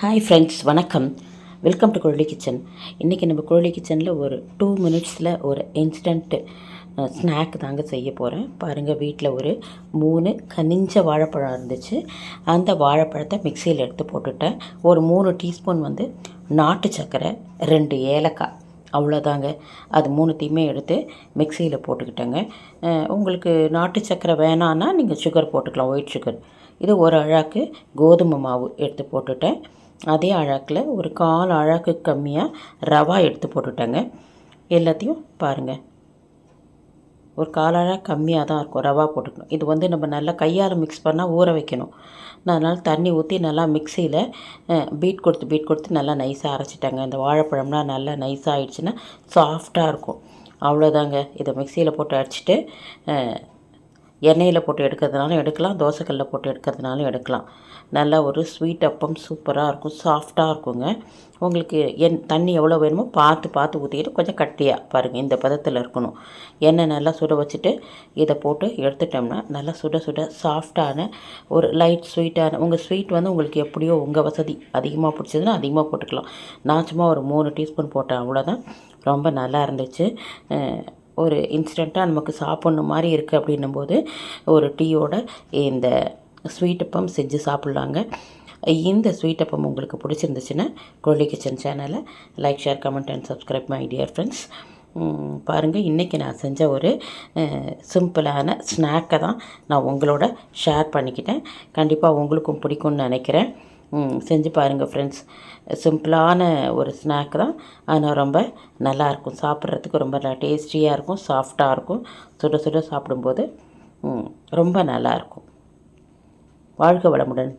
Hi friends வணக்கம். Welcome to Kuzhali kitchen இன்றைக்கி நம்ம குழலி கிச்சனில் ஒரு டூ மினிட்ஸில் ஒரு இன்ஸ்டன்ட்டு ஸ்நாக் தாங்க செய்ய போகிறேன் பாருங்கள் வீட்டில் ஒரு மூணு கனிஞ்ச வாழைப்பழம் இருந்துச்சு. அந்த வாழைப்பழத்தை மிக்சியில் எடுத்து போட்டுட்டேன். ஒரு மூணு டீஸ்பூன் வந்து நாட்டு சர்க்கரை ரெண்டு ஏலக்காய் அவ்வளோதாங்க அது மூணுத்தையுமே எடுத்து மிக்சியில் போட்டுக்கிட்டேங்க. உங்களுக்கு நாட்டு சர்க்கரை வேணான்னா நீங்கள் சுகர் போட்டுக்கலாம் ஒயிட் சுகர் இது ஒரு அழாக்கு கோதுமை மாவு எடுத்து போட்டுட்டேன். அதே அழாக்கில் ஒரு கால் அழாக்கு கம்மியாக ரவா எடுத்து போட்டுட்டேங்க. எல்லாத்தையும் பாருங்கள் ஒரு கால் அழகு கம்மியாக தான் இருக்கும் ரவா போட்டுக்கணும். இது வந்து நம்ம நல்லா கையால் மிக்ஸ் பண்ணால் ஊற வைக்கணும். நான் அதனால் தண்ணி ஊற்றி நல்லா மிக்சியில் பீட் கொடுத்து பீட் கொடுத்து நல்லா நைஸாக அரைச்சிட்டாங்க. இந்த வாழைப்பழம்லாம் நல்லா நைஸாக ஆயிடுச்சுன்னா சாஃப்டாக இருக்கும். அவ்வளோதாங்க இதை மிக்சியில் போட்டு அடிச்சுட்டு எண்ணெயில் போட்டு எடுக்கிறதுனாலும் எடுக்கலாம் தோசைக்கல்லில் போட்டு எடுக்கிறதுனாலும் எடுக்கலாம். நல்லா ஒரு ஸ்வீட் அப்பம் சூப்பராக இருக்கும் சாஃப்டாக இருக்குங்க. உங்களுக்கு என் தண்ணி எவ்வளோ வேணுமோ பார்த்து பார்த்து ஊற்றிக்கிட்டு கொஞ்சம் கட்டியாக பாருங்கள் இந்த பதத்தில் இருக்கணும். எண்ணெய் நல்லா சுட வச்சுட்டு இதை போட்டு எடுத்துட்டோம்னா நல்லா சுட சுட சாஃப்டான ஒரு லைட் ஸ்வீட்டான உங்கள் ஸ்வீட் வந்து உங்களுக்கு எப்படியோ உங்கள் வசதி அதிகமாக பிடிச்சதுன்னா அதிகமாக போட்டுக்கலாம். நான் சும்மா ஒரு மூணு டீஸ்பூன் போட்டேன் அவ்வளோதான். ரொம்ப நல்லா இருந்துச்சு. ஒரு இன்ஸ்டண்ட்டாக நமக்கு சாப்பிட்ணும் மாதிரி இருக்குது அப்படின்னும் போது ஒரு டீயோட இந்த ஸ்வீட்டப்பம் செஞ்சு சாப்பிட்லாங்க. இந்த ஸ்வீட்டப்பம் உங்களுக்கு பிடிச்சிருந்துச்சுன்னா கோழி கிச்சன் சேனலை like share comment and subscribe my dear friends பாருங்கள் இன்றைக்கி நான் செஞ்ச ஒரு சிம்பிளான ஸ்நாக்கை தான் நான் உங்களோட ஷேர் பண்ணிக்கிட்டேன். கண்டிப்பாக உங்களுக்கும் பிடிக்கும்னு நினைக்கிறேன். செஞ்சு பாருங்கள் ஃப்ரெண்ட்ஸ் சிம்பிளான ஒரு ஸ்நாக் தான். ஆனால் ரொம்ப நல்லாயிருக்கும். சாப்பிட்றதுக்கு ரொம்ப டேஸ்டியாக இருக்கும் சாஃப்டாக இருக்கும். சுட சுட சாப்பிடும்போது ரொம்ப நல்லாயிருக்கும். வாழ்க வளமுடன்.